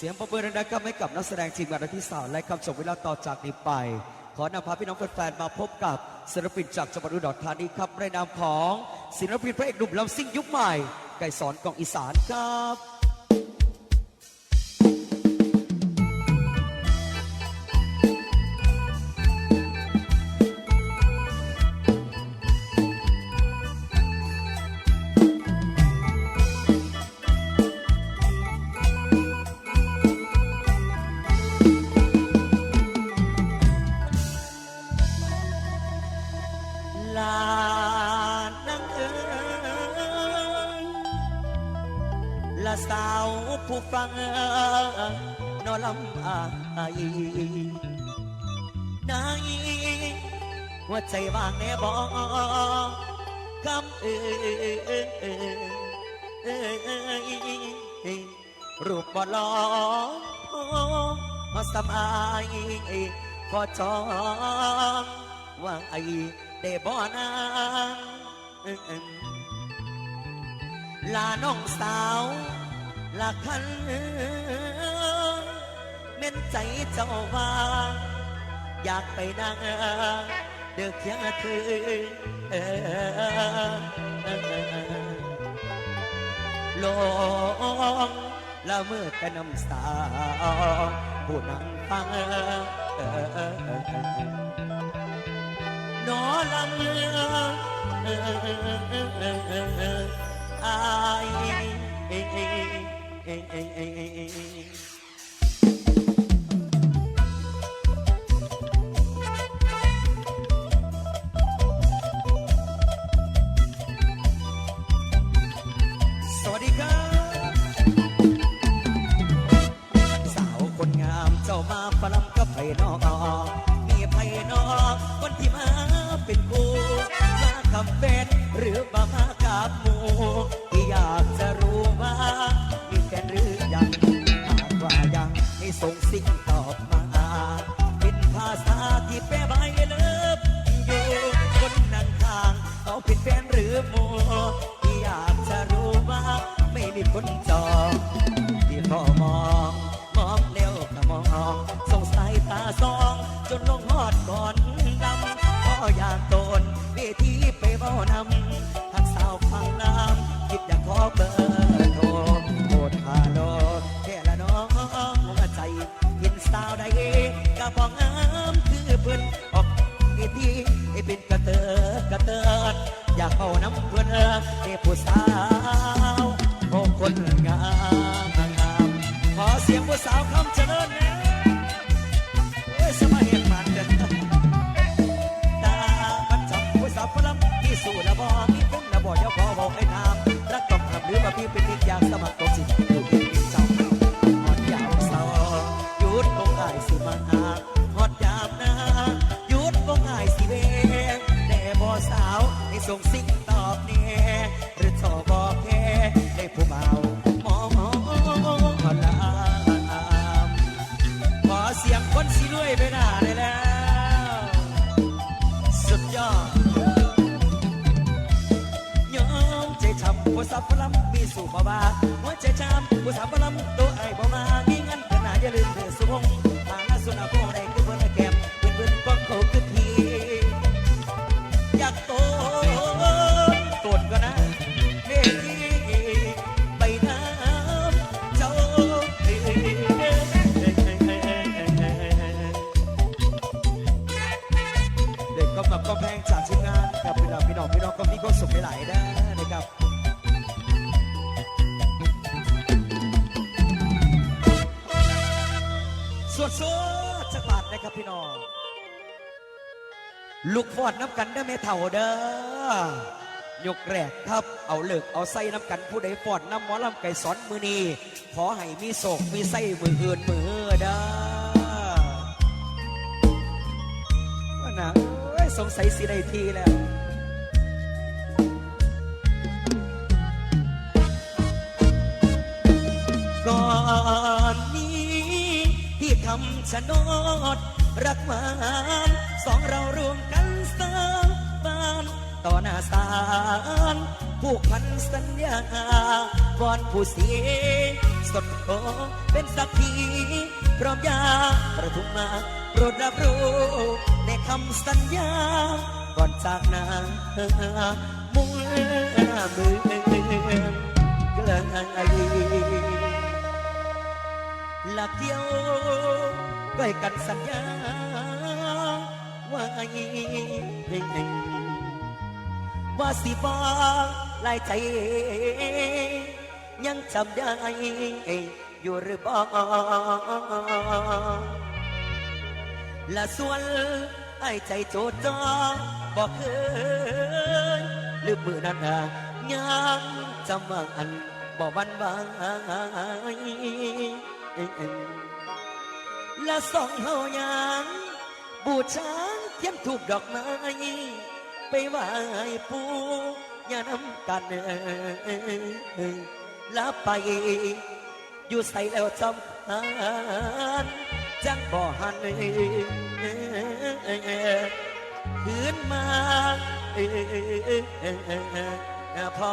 สียงประเมินนะครับให้กับนักแสดงทีมงานที่สาวและคำชมเวลาต่อจากนี้ไป ขอนำพาพี่น้องแฟนๆมาพบกับศิลปินจากจังหวัดอุดรธานีครับในนามของศิลปินพระเอกหนุ่มลำซิ่งยุคใหม่ ไก่สอนกองอีสานครับ ใจว่างแน่บอกคำเอ่ยรูปบ่ลอกพอสบายพอจองว่าไอได้บ่นางลาน้องสาวลาคันเม่นใจเจ้าว่า อยากไปนั่งเดือเคียง คือลงละเมื่อกันน้ำสาว คนจอที่พ่อมอง มองเร็วก็มองสงสัยตาสอง จนลงหอดก่อนดำก็ออยากโดนเวทีไปเบ้านำทักสาวฟังน้ำคิดอยากขอเบอร์โทรโทรฮาโลแค่ละน้องหัวใจเห็นสาวใดก็บอกงามคือเพื่อนออกเวทีให้เป็นกระเตอกระเติดอยากเข้าน้ำเพื่อนเอ้ผู้สาว สู่บ่บาหัวใจช้ำผู้สาวพลัมตัวไอ้บ่มามีเงินขนาดอย่าลืมเธอสุวงทางลาสุนาโคได้คือเพื่อนแก้มเพื่อนเพื่อนก้อนโตคือพีอยากโตโตดก็นะเมทีไปน้ำเจ้าเด็กก็แบบก็แพงจากทีมงานกับพี่น้องพี่น้องพี่น้องก็มีความสุขหลายๆน วดสวดจักบาทนะครับพี่น้อง ลูกฟอดน้ำกันได้ไหมเถ่าเด้อยกแรกครับ เอาเลิกเอาไส้น้ำกันผู้ใดฟอดน้ำหมอลำไก่สอนมือนีขอให้มีโศกมีไส้มืออื่นมือเด้อว่านะสงสัยสิได้ทีแล้วก่อนำชะโนด รักหวานสองเรารวมกันสร้างบ้านต่อหน้าศาลผูกพันสัญญาก่อนผู้เสียสดโอเป็นสักขีพร้อมยาประทุมมาโปรดรับรู้ในคำสัญญา ก่อนจากนามุ่งเมืองไกลหลักเดียว ก้อยกันสัญญาไว้ว่าสิฟ้าลายใจยังจำได้อยู่หรือบ่และส่วนไอ้ใจโจดจ้อบอกเคยลืมมือนั้นยังจำว่าอันบ่วันวาย ละสองเฮายังบูชาเทียมถูกดอกไม้ไปไหว้ปู่อย่านำกันลาไป อยู่ใส่แล้วจำหันจังบ่หันคืนมาพอ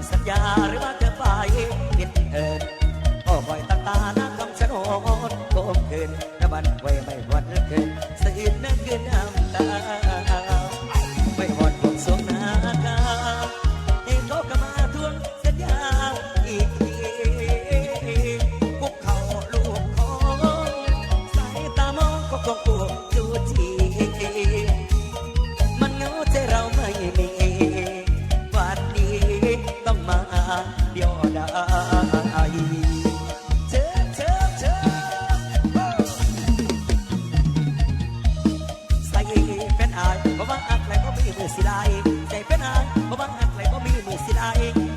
ำคัญที่รักกันหวานชื่นลืมคำสัญญาหรือว่าเธอไปผิดเอิ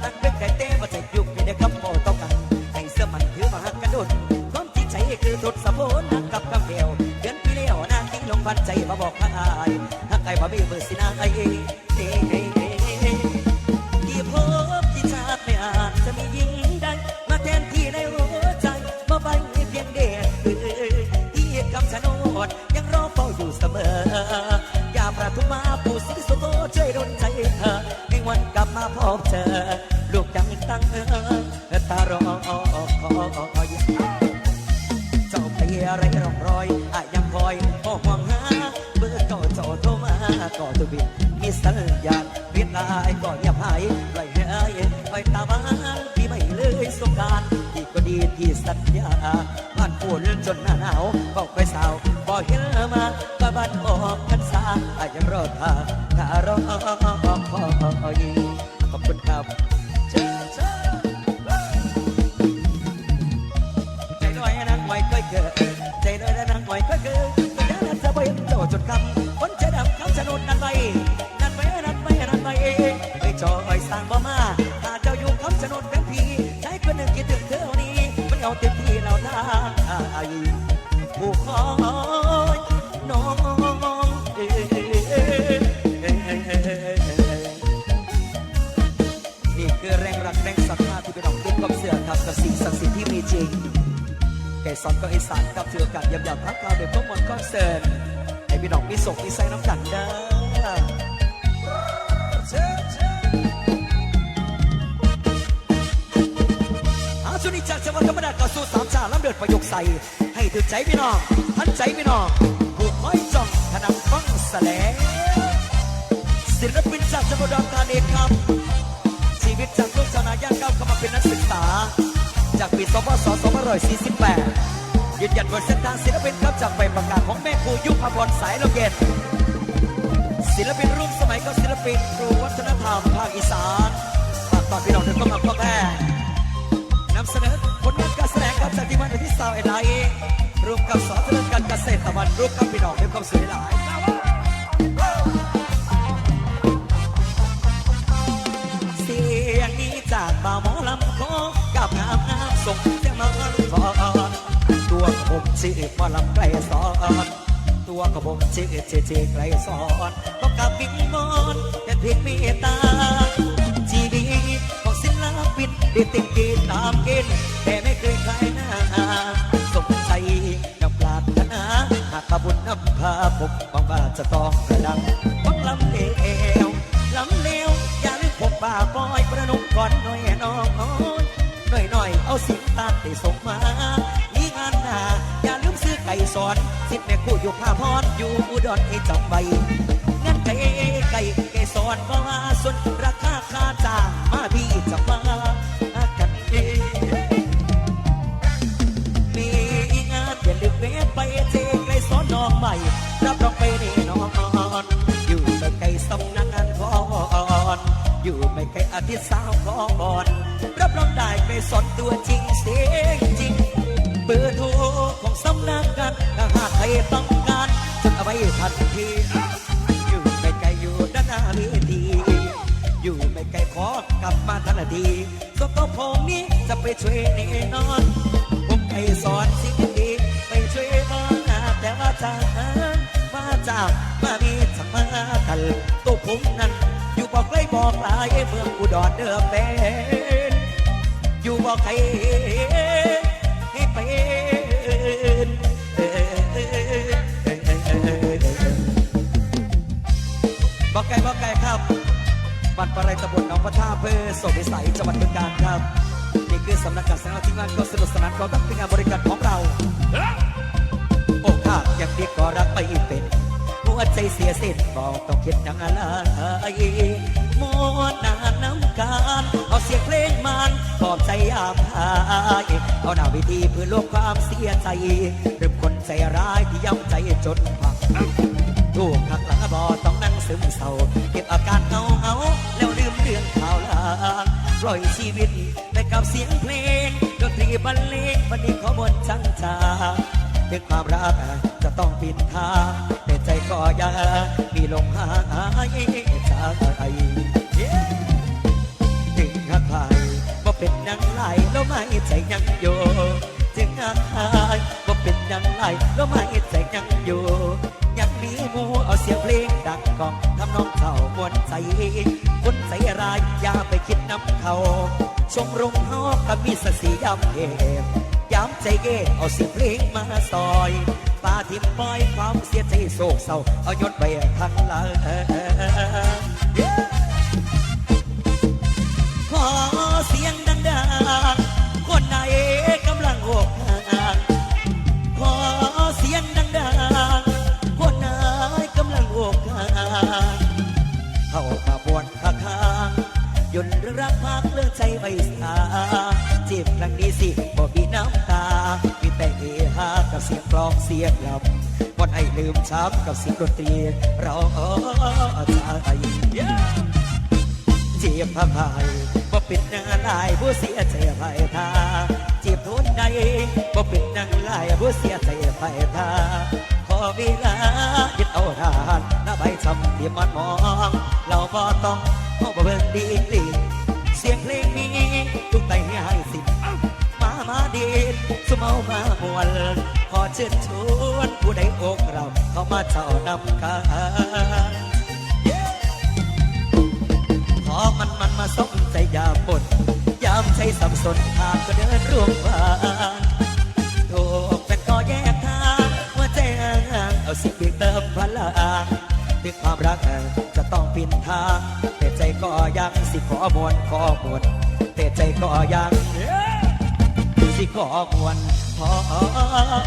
ตั้งเป็นแต่เต้ว่าจะยุกในเด็กคำโมต้องกันให้เสื้อมันถือมาหักกระโดดความจริงใจคือทศสะโพนนักกับกำเดียวเดือนปีเลี้ยวนางทิ้งลงพันใจมาบอกข้างอายหักไก่บ่มีมือสิลายที่พบที่ชาติไม่อาจจะมียิงได้มาแทนที่ในหัวใจมาไปเพียงเดียวที่คำชะโนดยังรอเฝ้าอยู่เสมออย่าประทุมาผู้สิสุโตช่วยดลใจเธอให้วัน มาพบเธอลูกยังตั้งเออตารอคอยเจ้าไปอะไรร่องรอยอายังคอยพ่อห่วงหาเบอร์ก่าเจ้าโทรมาก็ตุบิดมีสัญญาณเวียนลายก็เงียบหายปล่อยให้ไปตาบ้านพี่ไม่เลยสงการที่ก็ดีที่สัญญาผ่านฝนจนหน้าหนาวก็ไปสาวบ่เห็นมาก็บัดออกพรรษาอายังรอท่าท่ารอคอย ขอบคุณครับใจน้อยนางไว้ค่อยเกิดใจน้อยนางไว้ค่อเกิดก็ยังนั้นจะไปเจ้าจดคำคนใจดำคำชะโนดนั่นไปนั่นไป สอนก็อีสานกับถือโอกาสยำยำพักเราเดี๋ยวพวกมันคอนเสิร์ตให้พี่น้องมีส่งมีใส่น้ำกันเด้อาชุนิจากจังหวัดธรรมดาก็สู้สามชาล้ำเดือดประยกใส่ให้ถึงใจพี่น้องทันใจพี่น้องผู้คอยจ้องขนังฟังแสลงศิลปินจากจังหวัดอุดรธานีครับ ปีสพศ2548 ยืนหยัดบนเส้นทางศิลปินครับจากใบประกาศของแม่ครูยุพพรสายโลเกต ศิลปินร่วมสมัยก็ศิลปินครูวัฒนธรรมภาคอีสานฝากต่อพี่น้องทุกคนมาพ่อแม่นำเสนอผลงานการแสดงครับจากทีมงานที่สาวเอ็นไอรวมกับสอนเรื่องการเกษตรตะวันร่วมกับพี่น้องเรื่อความสวยหลายเสียงนี้จากบ่าวหมอลำโคกับงามงาม งเสียงมาสอนตัวผมชื่อหมอลำไกลสอนตัวกระผมชื่อเจเจไกลสอนก็กับบิงบอนแต่เพียงเมตตาชีวิตของศิลปินได้ติดกณฑ์ตามกณฑ์แต่ไม่เคยขายหน้าสมใจกับปรารถนาหากบุญนำพาผมหวังว่าจะต้องกระดังวังลำเลว ที่ส่งมามีงานหนาอย่าลืมซื้อไก่สอนสิบแม่คู่อยู่ผ้าพรอยู่อุดรให้จำไว้งั้นไก่ไก่ไก่สอนก็ว่าส่วนราคาค่าจ้างมาพี่จะมากันเองมีงานอย่าลืมเวทไปเจไกลสอนน้องใหม่รับรองไปแน่นอนอยู่ไม่ไกลสำนักงานพรอยู่ไม่ไกลอาทิตย์สาวขอบอน ไปสอนตัวจริงเสียงจริง เบอร์โทรของสำนักงานถ้าหากใครต้องการจดเอาไว้ทันทีอยู่ไม่ไกลอยู่ด้านหน้าเวทีอยู่ไม่ไกลขอกลับมาทันทีสมตัวผมนี้จะไปช่วยแน่นอน ผมไปสอนสิ่งดีไปช่วยบ้างนแต่ว่าจากมาจากมามีสมมากันตัวผมนั้น อยู่บอกไกลบอกลายเมืองอุดรเดิมเป็น อยู่บอกใครให้เป็นบอกไก่บอกไก่ครับบัตรประไรตำบลหนองพระท่าอำเภอสมิสัยจังหวัดบึงกาฬครับ นี่คือสำนักการสังฆทีมงานก็สนุกสนานพร้อมกับทีมงานบริการของเรา โอ้ข้าอยางดีก็รักไม่เป็น วใจเสียสิ้นบอกต้องคิดอย่างอะไรมวนนานน้ำการเอาเสียงเพลงมันปลอบใจยามหายเอาหน้าวิธีเพื่อลบความเสียใจหรือคนใจร้ายที่ย้ำใจจนพังถูกหักหลังบอต้องนั่งซึมเศร้าเก็บอาการเหงาเหงาแล้วลืมเรื่องข่าวลางปล่อยชีวิตไปกับเสียงเพลงดนตรีบรรเลงวันนี้ขอบนจังจา ถึงความรักจะต้องปิดทางแต่ใจก็ยังมีลมหายใจถึงหักใครว่เป็นนางไหลแล้วไม่ใจยังอยู่ถึงหักใครว่เป็นนางไหลแล้วไม่ใจยังอยู่ยังมีมูเอาเสียงเพลงดังกองทำน้องเข่ามวนใจคนใจร้ายอย่าไปคิดน้ำเขาชมรมเฮาก็มีสสีย้ำเก็ ย้ำใจเก้เอาเสียงเพลงมาซอยปาทิมปล่อยความเสียใจโศกเศร้าเอายศไปข้างหลังขอเสียงดังๆคนไหนกำลังอกหักขอเสียงดังๆคนไหนกำลังอกหักเข้าขบวนข้างยนตรักพักเลือกใจไว้สาจีบครั้งนี้สิ เสียงกลองเสียงลำวันให้ลืมช้ำกับเสียงดนตรีเราใจเจีบพระพายบ่เป็นนางลายผู้เสียใจไผ่ทาจีบทุนใดบ่เป็นนางลายผู้เสียใจไผ่ทาขอเวลายึดเอาทานหน้าใบช้ำที่มันมอง เราบ่ต้องเอาบ่เบิ่งดีลี สมามามวนขอเชิญชวนผู้ใดอกเราเข้ามาเจ้านำกันขอมันมันมาสมใจยามปนยามใจสับสนหากก็เดินร่วมทางถูกเป็นก็แยกทางหัวใจห่างเอาสิ่งเพียเติมพลังถึงความรักจะต้องปินทางแต่ใจก็ยังสิขอมวนขอมวนแต่ใจก็ยัง สิขอมวนขอม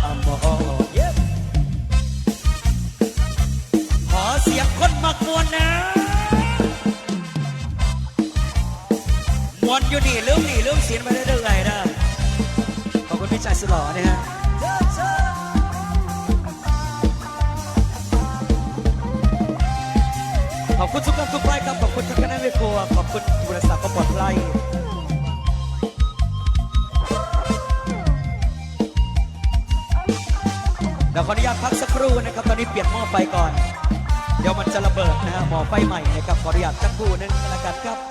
วนขอเสียงคนมักวนนะมวนอยู่นี่ลืมนี่ลืมเสียนไปเรื่อยๆนะขอบคุณพี่ชายสุดหล่อนะฮะขอบคุณทุกท่านทุกท่านครับขอบคุณทุกคณะเวครัวขอบคุณบริษัทก็ปลอดภัย เดี๋ยวขออนุญาตพักสักครู่นะครับ ตอนนี้เปลี่ยนหม้อไฟก่อน เดี๋ยวมันจะระเบิดนะฮะหม้อไฟใหม่นะครับขออนุญาตสักครู่นึงแล้วกันครับ